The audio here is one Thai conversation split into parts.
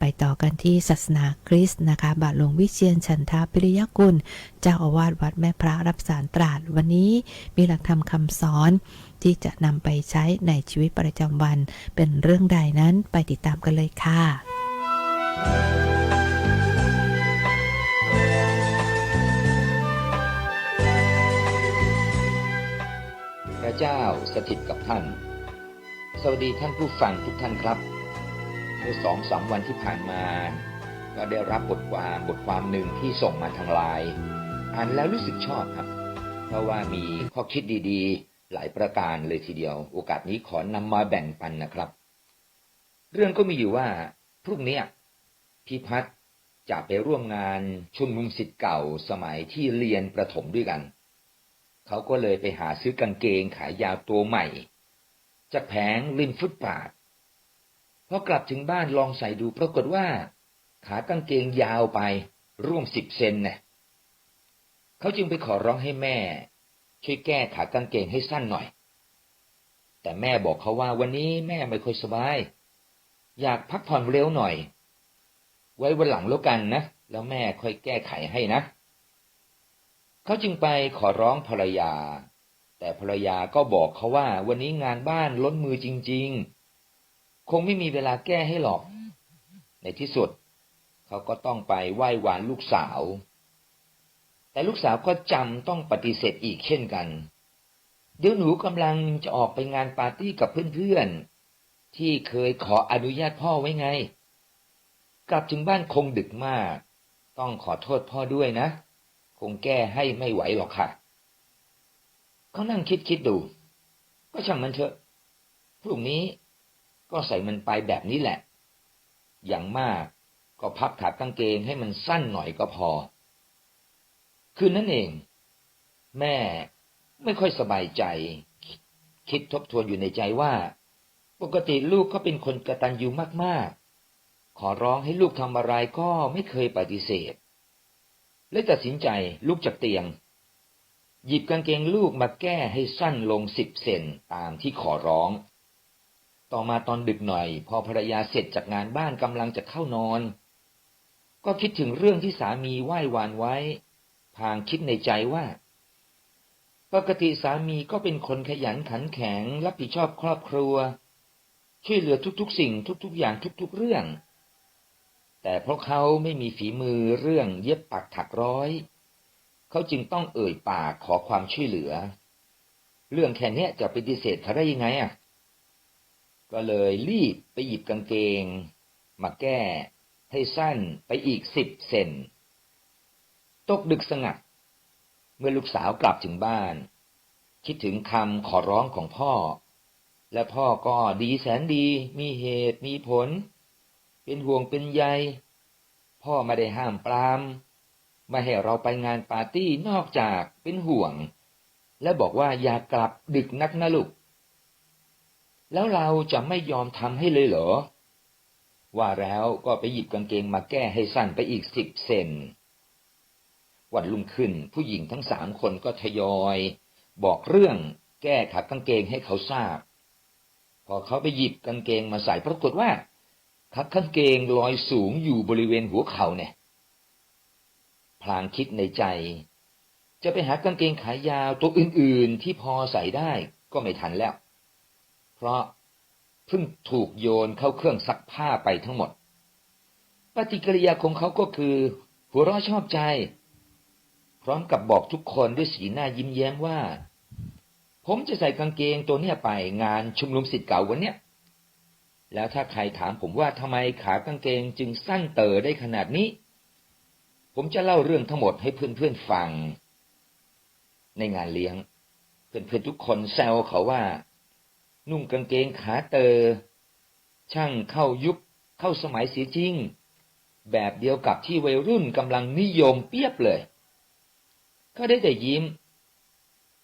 ไปต่อกันที่ศาสนาคริสต์นะคะ บาทหลวงวิเชียนฉันทาปิริยกุล เจ้าอาวาสวัดแม่พระรับสารตราดวันนี้มีหลักธรรมคำสอนที่จะนำไปใช้ในชีวิตประจำวัน เป็นเรื่องใดนั้นไปติดตามกันเลยค่ะพระเจ้าสถิตกับท่าน สวัสดีท่านผู้ฟังทุกท่านครับ เมื่อสองสามวันที่ผ่านมา ก็ได้รับบทความบทความหนึ่งที่ส่งมาทางไลน์อ่านแล้วรู้สึกชอบครับ เพราะว่ามีข้อคิดดีๆ หลายประการเลยทีเดียว โอกาสนี้ขอนำมาแบ่งปันนะครับ เรื่องก็มีอยู่ว่าพรุ่งนี้พี่พัฒน์จะไปร่วมงานชุมนุมสิทธิ์เก่าสมัยที่เรียนประถมด้วยกัน เขาก็เลยไปหาซื้อกางเกงขายาวตัวใหม่ จากแผงริมฟุตบาท พอกลับถึงบ้านลองใส่ดูปรากฏว่า ขากางเกงยาวไปร่วมสิบเซนเนี่ยเขาจึงไปขอร้องให้แม่ ช่วยแก้ขากางเกงให้สั้นหน่อย แต่แม่บอกเขาว่าวันนี้แม่ไม่ค่อยสบาย อยากพักผ่อนเร็วหน่อย ไว้วันหลังแล้วกันนะ แล้วแม่ค่อยแก้ไขให้นะ เขาจึงไปขอร้องภรรยา แต่ภรรยาก็บอกเขาว่าวันนี้งานบ้านล้นมือจริง ๆ คงไม่มีเวลาแก้ให้หรอก ในที่สุด เขาก็ต้องไปไหว้วานลูกสาว แต่ลูกสาวก็จำต้องปฏิเสธอีกเช่นกัน เดี๋ยวหนูกำลังจะออกไปงานปาร์ตี้กับเพื่อนๆ ที่เคยขออนุญาตพ่อไว้ไง กลับถึงบ้านคงดึกมาก ต้องขอโทษพ่อด้วยนะ คงแก้ให้ไม่ไหวหรอกค่ะ เขานั่งคิดคิดดู ก็ช่างมันเถอะ พรุ่งนี้ ก็ใส่มันไปแบบนี้แหละ อย่างมากก็พับขากางเกงให้มันสั้นหน่อยก็พอ คืนนั้นเอง แม่ไม่ค่อยสบายใจ คิดทบทวนอยู่ในใจว่า ปกติลูกก็เป็นคนกระตันยูมากๆ ขอร้องให้ลูกทำอะไรก็ไม่เคยปฏิเสธและตัดสินใจลุกจากเตียง หยิบกางเกงลูกมาแก้ให้สั้นลงสิบเซนตามที่ขอร้อง ต่อมาตอนดึกหน่อย พอภรรยาเสร็จจากงานบ้านกำลังจะเข้านอน ก็คิดถึงเรื่องที่สามีไหว้วานไว้ พางคิดในใจว่า ปกติสามีก็เป็นคนขยันขันแข็ง รับผิดชอบครอบครัว ช่วยเหลือทุกๆ สิ่งทุก ๆ อย่างทุก ๆ เรื่อง แต่เพราะเขาไม่มีฝีมือเรื่องเย็บปักถักร้อย เขาจึงต้องเอ่ยปากขอความช่วยเหลือ เรื่องแค่เนี้ยจะปฏิเสธเขาได้ยังไงอะ ก็เลยรีบไปหยิบกางเกง มาแก้ให้สั้นไปอีกสิบเซนตกดึกสงัด เมื่อลูกสาวกลับถึงบ้าน คิดถึงคำขอร้องของพ่อ และพ่อก็ดีแสนดีมีเหตุมีผล เป็นห่วงเป็นใย พ่อไม่ได้ห้ามปรามไม่ให้เราไปงานปาร์ตี้นอกจากเป็นห่วง และบอกว่าอย่ากลับดึกนักนะลูก แล้วเราจะไม่ยอมทำให้เลยเหรอ ว่าแล้วก็ไปหยิบกางเกงมาแก้ให้สั้นไปอีกสิบเซนวันรุ่งขึ้นผู้หญิงทั้งสามคนก็ทยอย บอกเรื่องแก้ขัดกางเกงให้เขาทราบ พอเขาไปหยิบกางเกงมาใส่ปรากฏว่าขัดกางเกงลอยสูงอยู่บริเวณหัวเข่าเนี่ยพลางคิดในใจ จะไปหากางเกงขายาวตัวอื่นๆที่พอใส่ได้ก็ไม่ทันแล้ว เพราะเพิ่งถูกโยนเข้าเครื่องซักผ้าไปทั้งหมด ปฏิกิริยาของเขาก็คือ หัวเราะชอบใจ พร้อมกับบอกทุกคนด้วยสีหน้ายิ้มแย้มว่า ผมจะใส่กางเกงตัวเนี้ยไปงานชุมนุมสิทธิ์เก่าวันเนี้ยแล้วถ้าใครถามผมว่าทำไมขากางเกงจึงสั้นเต๋อได้ขนาดนี้ ผมจะเล่าเรื่องทั้งหมดให้เพื่อนๆฟัง ในงานเลี้ยง เพื่อนๆทุกคนแซวเขาว่า นุ่งกางเกงขาเตอช่างเข้ายุคเข้าสมัยเสียจริง แบบเดียวกับที่วัยรุ่นกำลังนิยมเปียบเลยก็ได้แต่ยิ้ม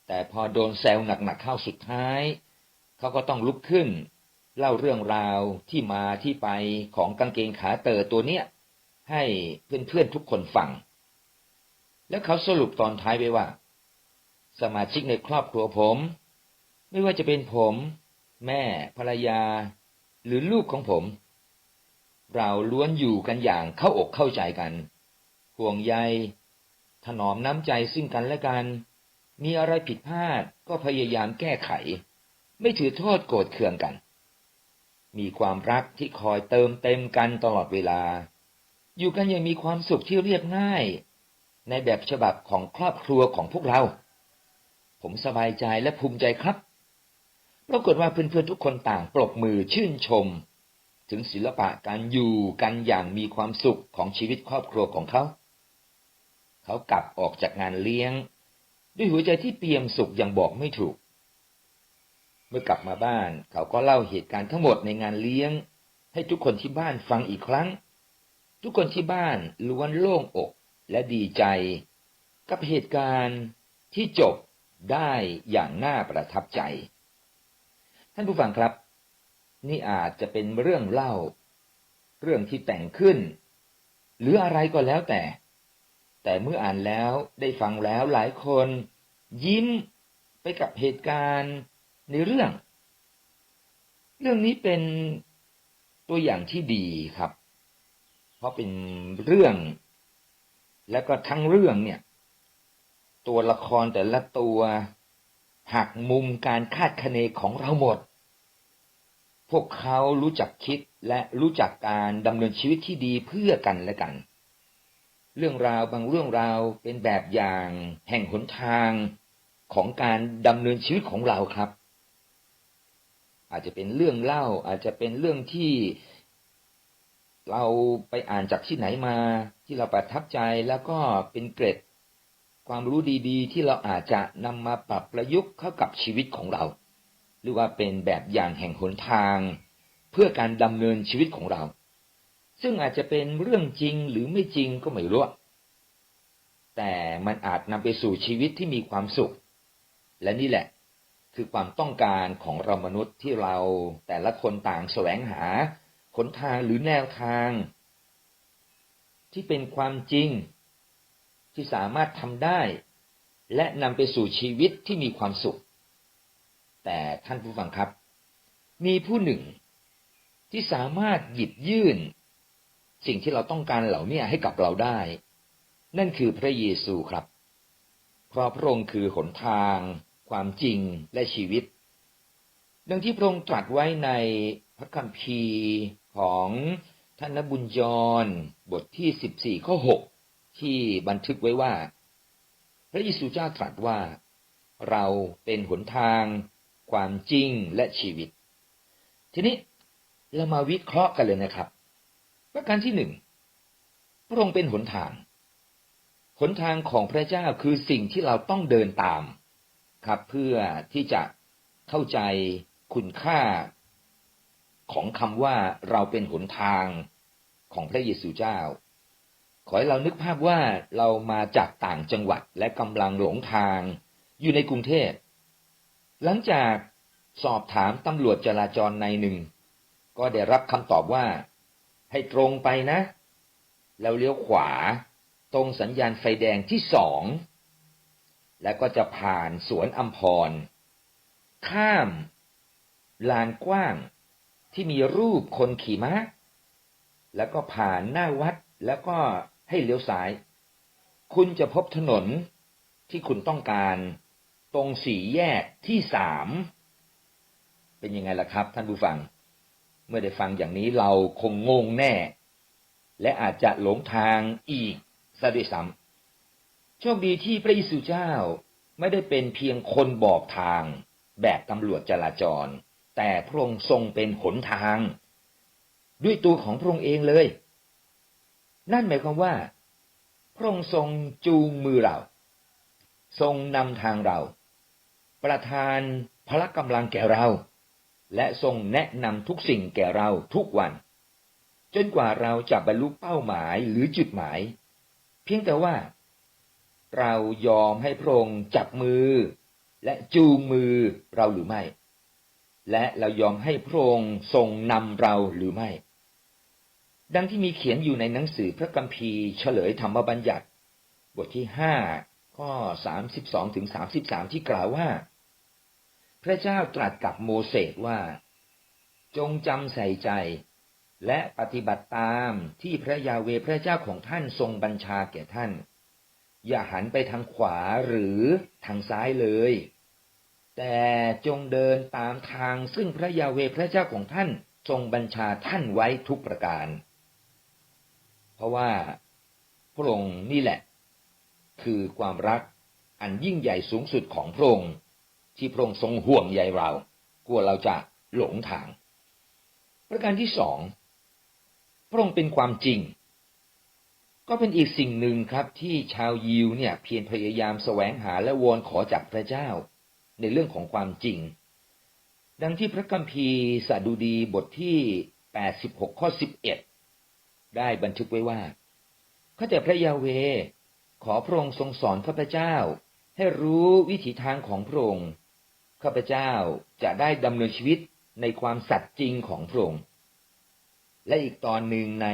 แต่พอโดนแซวหนักๆเข้าสุดท้าย เขาก็ต้องลุกขึ้น เล่าเรื่องราวที่มาที่ไปของกางเกงขาเตอตัวเนี้ย ให้เพื่อนๆทุกคนฟัง แล้วเขาสรุปตอนท้ายไว้ว่า สมาชิกในครอบครัวผม ไม่ว่าจะเป็นผม แม่ ภรรยา หรือลูกของผม เราล้วนอยู่กันอย่างเข้าอกเข้าใจกัน ห่วงใย ถนอมน้ำใจซึ่งกันและกัน มีอะไรผิดพลาดก็พยายามแก้ไข ไม่ถือโทษโกรธเคืองกัน มีความรักที่คอยเติมเต็มกันตลอดเวลา อยู่กันอย่างมีความสุขที่เรียบง่าย ในแบบฉบับของครอบครัวของพวกเรา ผมสบายใจและภูมิใจครับ ปรากฏว่าเพื่อนๆทุกคนต่างปรบมือชื่นชม ถึงศิลปะการอยู่กันอย่างมีความสุขของชีวิตครอบครัวของเขา เขากลับออกจากงานเลี้ยง ด้วยหัวใจที่เปี่ยมสุขอย่างบอกไม่ถูก เมื่อกลับมาบ้าน เขาก็เล่าเหตุการณ์ทั้งหมดในงานเลี้ยง ให้ทุกคนที่บ้านฟังอีกครั้ง ทุกคนที่บ้านล้วนโล่งอกและดีใจ กับเหตุการณ์ที่จบได้อย่างน่าประทับใจ ท่านผู้ฟังครับ นี่อาจจะเป็นเรื่องเล่า เรื่องที่แต่งขึ้น หรืออะไรก็แล้วแต่ แต่เมื่ออ่านแล้วได้ฟังแล้วหลายคน ยิ้มไปกับเหตุการณ์ในเรื่อง เรื่องนี้เป็นตัวอย่างที่ดีครับ เพราะเป็นเรื่อง แล้วก็ทั้งเรื่องเนี่ย ตัวละครแต่ละตัวหักมุมการคาดคะเนของเราหมด พวกเขารู้จักคิดและรู้จักการดำเนินชีวิตที่ดีเพื่อกันและกัน เรื่องราวบางเรื่องราวเป็นแบบอย่างแห่งหนทางของการดำเนินชีวิตของเราครับ อาจจะเป็นเรื่องเล่าอาจจะเป็นเรื่องที่เราไปอ่านจากที่ไหนมาที่เราประทับใจแล้วก็เป็นเกร็ด ความรู้ดีๆ ที่เราอาจจะนำมาปรับประยุกต์เข้ากับชีวิตของเรา รือว่าเป็นแบบอย่างแห่งหนทาง เพื่อการดำเนินชีวิตของเรา ซึ่งอาจจะเป็นเรื่องจริงหรือไม่จริงก็ไม่รู้ แต่มันอาจนำไปสู่ชีวิตที่มีความสุข และนี่แหละคือความต้องการของเรามนุษย์ที่เราแต่ละคนต่างแสวงหาหนทางหรือแนวทาง ที่เป็นความจริง ที่สามารถทำได้ และนำไปสู่ชีวิตที่มีความสุข แต่ท่านผู้ฟังครับ มีผู้หนึ่งที่สามารถหยิบยื่น สิ่งที่เราต้องการเหล่านี้ให้กับเราได้ นั่นคือพระเยซูครับ เพราะพระองค์คือหนทาง ความจริงและชีวิต ดังที่พระองค์ตรัสไว้ในพระคัมภีร์ของท่านนบุญยรบทที่สิบสี่ข้อหกที่บันทึกไว้ว่า พระเยซูเจ้าตรัสว่า เราเป็นหนทาง ความจริงและชีวิต ทีนี้เรามาวิเคราะห์กันเลยนะครับ ประการที่หนึ่งพระองค์เป็นหนทาง หนทางของพระเจ้าคือสิ่งที่เราต้องเดินตามครับ เพื่อที่จะเข้าใจคุณค่าของคำว่าเราเป็นหนทางของพระเยซูเจ้า ขอให้เรานึกภาพว่าเรามาจากต่างจังหวัดและกำลังหลงทางอยู่ในกรุงเทพ หลังจากสอบถามตำรวจจราจรในหนึ่ง ก็ได้รับคำตอบว่า ให้ตรงไปนะ แล้วเลี้ยวขวา ตรงสัญญาณไฟแดงที่สอง แล้วก็จะผ่านสวนอัมพร ข้าม ลานกว้างที่มีรูปคนขี่ม้า แล้วก็ผ่านหน้าวัดแล้วก็ให้เลี้ยวซ้าย คุณจะพบถนนที่คุณต้องการ ตรงสี่แยกที่สามเป็นยังไงล่ะครับ ท่านผู้ฟัง เมื่อได้ฟังอย่างนี้เราคงงงแน่ และอาจจะหลงทางอีกซะด้วยซ้ำโชคดีที่พระเยซูเจ้าไม่ได้เป็นเพียงคนบอกทางแบบตำรวจจราจร แต่พระองค์ทรงเป็นหนทาง ด้วยตัวของพระองค์เองเลย นั่นหมายความว่า พระองค์ทรงจูงมือเรา ทรงนำทางเรา ประทานพละกำลังแก่เรา และทรงแนะนำทุกสิ่งแก่เราทุกวัน จนกว่าเราจะบรรลุเป้าหมายหรือจุดหมาย เพียงแต่ว่า เรายอมให้พระองค์จับมือ และจูงมือเราหรือไม่ และเรายอมให้พระองค์ทรงนำเราหรือไม่ ดังที่มีเขียนอยู่ในหนังสือพระคัมภีร์เฉลยธรรมบัญญัติ บทที่ห้าข้อสามสิบสองถึงสามสิบสามที่กล่าวว่า พระเจ้าตรัสกับโมเสสว่า จงจำใส่ใจ และปฏิบัติตามที่พระยาเวพระเจ้าของท่านทรงบัญชาแก่ท่าน อย่าหันไปทางขวาหรือทางซ้ายเลย แต่จงเดินตามทางซึ่งพระยาเวพระเจ้าของท่านทรงบัญชาท่านไว้ทุกประการ เพราะว่าพระองค์นี่แหละ คือความรักอันยิ่งใหญ่สูงสุดของพระองค์ ที่พระองค์ทรงห่วงใยเรากลัวเราจะหลงทาง ประการที่สองพระองค์เป็นความจริง ก็เป็นอีกสิ่งหนึ่งครับที่ชาวยิวเนี่ย เพียรพยายามแสวงหาและวอนขอจากพระเจ้า ในเรื่องของความจริง ดังที่พระคัมภีร์สดุดีบทที่ 86 ข้อ 11 ได้บันทึกไว้ว่าข้าแต่พระยาเว ขอพระองค์ทรงสอนข้าพเจ้า ให้รู้วิถีทางของพระองค์ ข้าพเจ้าจะได้ดำเนินชีวิตในความสัตย์จริงของพระองค์ และอีกตอนหนึ่งใน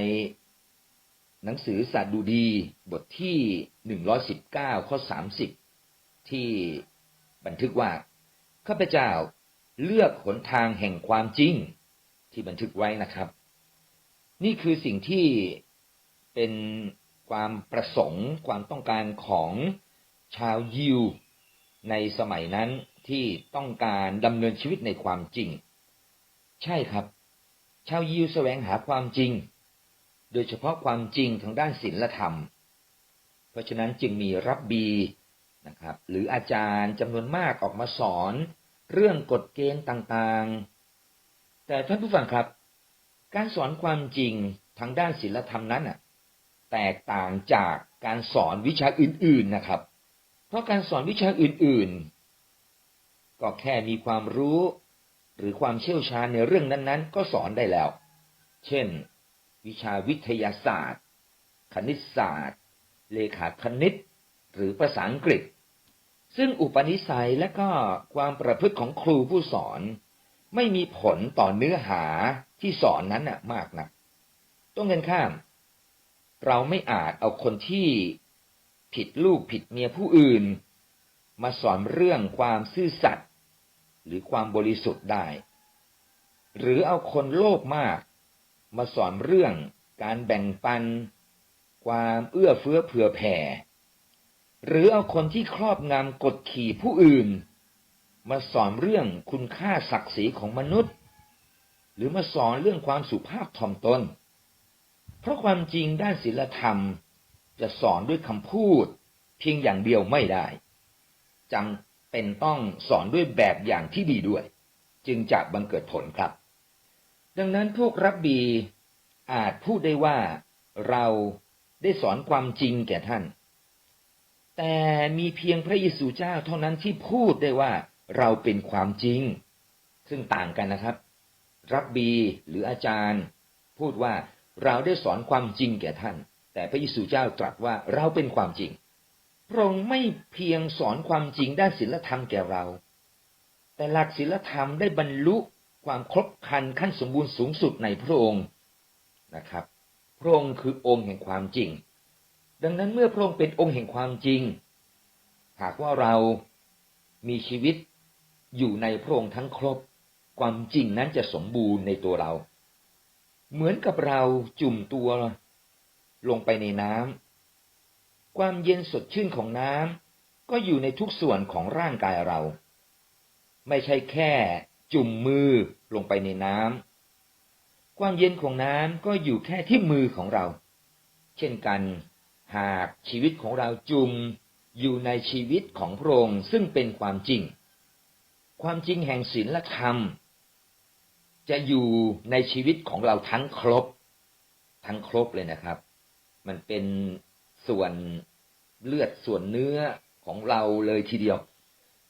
หนังสือสัตดูดีบทที่119ข้อ30ที่บันทึกว่าข้าพเจ้าเลือกหนทางแห่งความจริงที่บันทึกไว้นะครับ นี่คือสิ่งที่เป็นความประสงค์ความต้องการของชาวยิวในสมัยนั้น ที่ต้องการดำเนินชีวิตในความจริง ใช่ครับ ชาวยิวแสวงหาความจริง โดยเฉพาะความจริงทางด้านศีลธรรม เพราะฉะนั้นจึงมีรับบีนะครับ หรืออาจารย์จำนวนมากออกมาสอน เรื่องกฎเกณฑ์ต่างๆ แต่ท่านผู้ฟังครับ การสอนความจริงทางด้านศีลธรรมนั้นน่ะแตกต่างจากการสอนวิชาอื่นๆนะครับ เพราะการสอนวิชาอื่นๆ ก็แค่มีความรู้ หรือความเชี่ยวชาญในเรื่องนั้นๆ ก็สอนได้แล้ว เช่น วิชาวิทยาศาสตร์ คณิตศาสตร์ เลขาคณิต หรือภาษาอังกฤษ ซึ่งอุปนิสัยและก็ความประพฤติของครูผู้สอน ไม่มีผลต่อเนื้อหาที่สอนนั้นน่ะมากนะต้องกันข้าม เราไม่อาจเอาคนที่ผิดลูกผิดเมียผู้อื่น มาสอนเรื่องความซื่อสัตย์ หรือความบริสุทธิ์ได้ หรือเอาคนโลภมาก มาสอนเรื่องการแบ่งปัน ความเอื้อเฟื้อเผื่อแผ่ หรือเอาคนที่ครอบงำกดขี่ผู้อื่น มาสอนเรื่องคุณค่าศักดิ์ศรีของมนุษย์ หรือมาสอนเรื่องความสุภาพถ่อมตน เพราะความจริงด้านศีลธรรมจะสอนด้วยคำพูด เพียงอย่างเดียวไม่ได้จำ เป็นต้องสอนด้วยแบบอย่างที่ดีด้วย จึงจะบังเกิดผลครับ ดังนั้นพวกรับบีอาจพูดได้ว่าเราได้สอนความจริงแก่ท่าน แต่มีเพียงพระเยซูเจ้าเท่านั้นที่พูดได้ว่าเราเป็นความจริง ซึ่งต่างกันนะครับ รับบีหรืออาจารย์ พูดว่าเราได้สอนความจริงแก่ท่าน แต่พระเยซูเจ้าตรัสว่าเราเป็นความจริง พระองค์ไม่เพียงสอนความจริงด้านศีลธรรมแก่เรา แต่หลักศีลธรรมได้บรรลุความครบครันขั้นสมบูรณ์สูงสุดในพระองค์นะครับ พระองค์คือองค์แห่งความจริง ดังนั้นเมื่อพระองค์เป็นองค์แห่งความจริง หากว่าเรามีชีวิตอยู่ในพระองค์ทั้งครบ ความจริงนั้นจะสมบูรณ์ในตัวเรา เหมือนกับเราจุ่มตัวลงไปในน้ำ ความเย็นสดชื่นของน้ำก็อยู่ในทุกส่วนของร่างกายเรา ไม่ใช่แค่จุ่มมือลงไปในน้ำความเย็นของน้ำก็อยู่แค่ที่มือของเรา เช่นกัน หากชีวิตของเราจุ่มอยู่ในชีวิตของพระองค์ซึ่งเป็นความจริง ความจริงแห่งศีลธรรม จะอยู่ในชีวิตของเราทั้งครบ ทั้งครบเลยนะครับ มันเป็น ส่วนเลือดส่วนเนื้อของเราเลยทีเดียว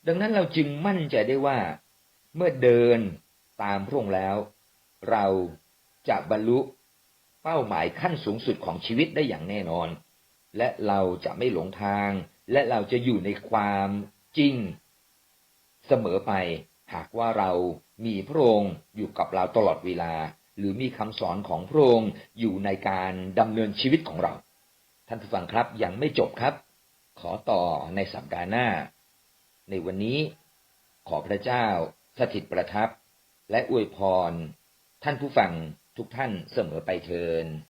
ดังนั้นเราจึงมั่นใจได้ว่า เมื่อเดินตามพระองค์แล้ว เราจะบรรลุเป้าหมายขั้นสูงสุดของชีวิตได้อย่างแน่นอน และเราจะไม่หลงทาง และเราจะอยู่ในความจริง เสมอไปหากว่าเรามีพระองค์อยู่กับเราตลอดเวลา หรือมีคำสอนของพระองค์อยู่ในการดำเนินชีวิตของเรา ท่านผู้ฟังครับยังไม่จบครับ ขอต่อในสัปดาห์หน้า ในวันนี้ขอพระเจ้าสถิตประทับ และอวยพร ท่านผู้ฟังทุกท่านเสมอไปเทิน